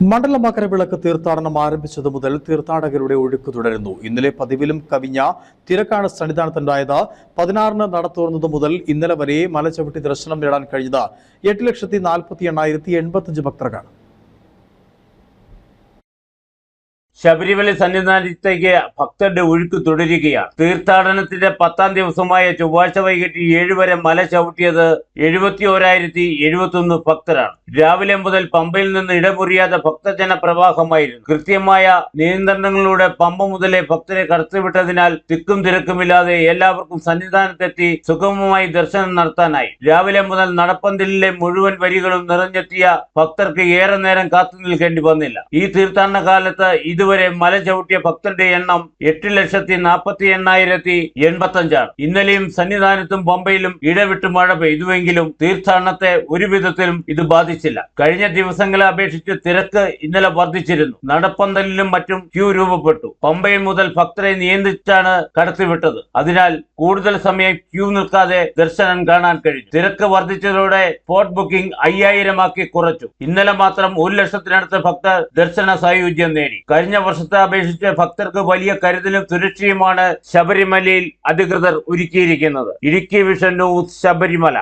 മണ്ഡല മകരവിളക്ക് തീർത്ഥാടനം ആരംഭിച്ചത് മുതൽ തീർത്ഥാടകരുടെ ഒഴുക്ക് തുടരുന്നു. ഇന്നലെ പതിവിലും കവിഞ്ഞ തിരക്കാണ് സന്നിധാനത്തുണ്ടായത്. പതിനാറിന് നട മുതൽ ഇന്നലെ വരെ മലചവിട്ടി ദർശനം നേടാൻ കഴിഞ്ഞത് എട്ട് ലക്ഷത്തി നാൽപ്പത്തി എണ്ണായിരത്തി എൺപത്തിയഞ്ച് ഭക്തർക്കാണ്. ശബരിമല സന്നിധാനത്തേക്ക് ഭക്തരുടെ ഒഴുക്ക് തുടരുകയാണ്. തീർത്ഥാടനത്തിന്റെ പത്താം ദിവസമായ ചൊവ്വാഴ്ച വൈകിട്ട് ഏഴ് വരെ മല ചവിട്ടിയത് എഴുപത്തി ഓരായിരത്തി എഴുപത്തി ഒന്ന് ഭക്തരാണ്. രാവിലെ മുതൽ പമ്പയിൽ നിന്ന് ഇടമുറിയാതെ ഭക്തജന പ്രവാഹമായിരുന്നു. കൃത്യമായ നിയന്ത്രണങ്ങളിലൂടെ പമ്പ മുതലേ ഭക്തരെ കടത്തിവിട്ടതിനാൽ തിക്കും തിരക്കുമില്ലാതെ എല്ലാവർക്കും സന്നിധാനത്തെത്തി സുഗമമായി ദർശനം നടത്താനായി. രാവിലെ മുതൽ നടപ്പന്തലിലെ മുഴുവൻ വരികളും നിറഞ്ഞെത്തിയ ഭക്തർക്ക് ഏറെ നേരം കാത്തു നിൽക്കേണ്ടി വന്നില്ല. ഈ തീർത്ഥാടന കാലത്ത് ഇതുവരെ മല ചവിട്ടിയ ഭക്തരുടെ എണ്ണം എട്ട് ലക്ഷത്തി നാൽപ്പത്തി എണ്ണായിരത്തി എൺപത്തി അഞ്ചാണ് ഇന്നലെയും സന്നിധാനത്തും ബോംബെയിലും ഇടവിട്ട് മഴ പെയ്തുവെങ്കിലും തീർത്ഥാടനത്തെ ഒരു വിധത്തിലും ഇത് ബാധിച്ചില്ല. കഴിഞ്ഞ ദിവസങ്ങളെ അപേക്ഷിച്ച് തിരക്ക് ഇന്നലെ വർദ്ധിച്ചിരുന്നു. നടപ്പന്തലിലും മറ്റും ക്യൂ രൂപപ്പെട്ടു. പമ്പയിൽ മുതൽ ഭക്തരെ നിയന്ത്രിച്ചാണ് കടത്തിവിട്ടത്. അതിനാൽ കൂടുതൽ സമയം ക്യൂ നിൽക്കാതെ ദർശനം കാണാൻ കഴിഞ്ഞു തിരക്ക് വർദ്ധിച്ചതോടെ സ്പോട്ട് ബുക്കിംഗ് അയ്യായിരമാക്കി കുറച്ചു. ഇന്നലെ മാത്രം ഒരു ലക്ഷത്തിനടുത്ത് ഭക്തർ ദർശന സായുജ്യം നേടി. കഴിഞ്ഞ വർഷത്തെ അപേക്ഷിച്ച് ഭക്തർക്ക് വലിയ കരുതലും സുരക്ഷയുമാണ് ശബരിമലയിൽ അധികൃതർ ഒരുക്കിയിരിക്കുന്നത്. Idukki vision news Sabarimala.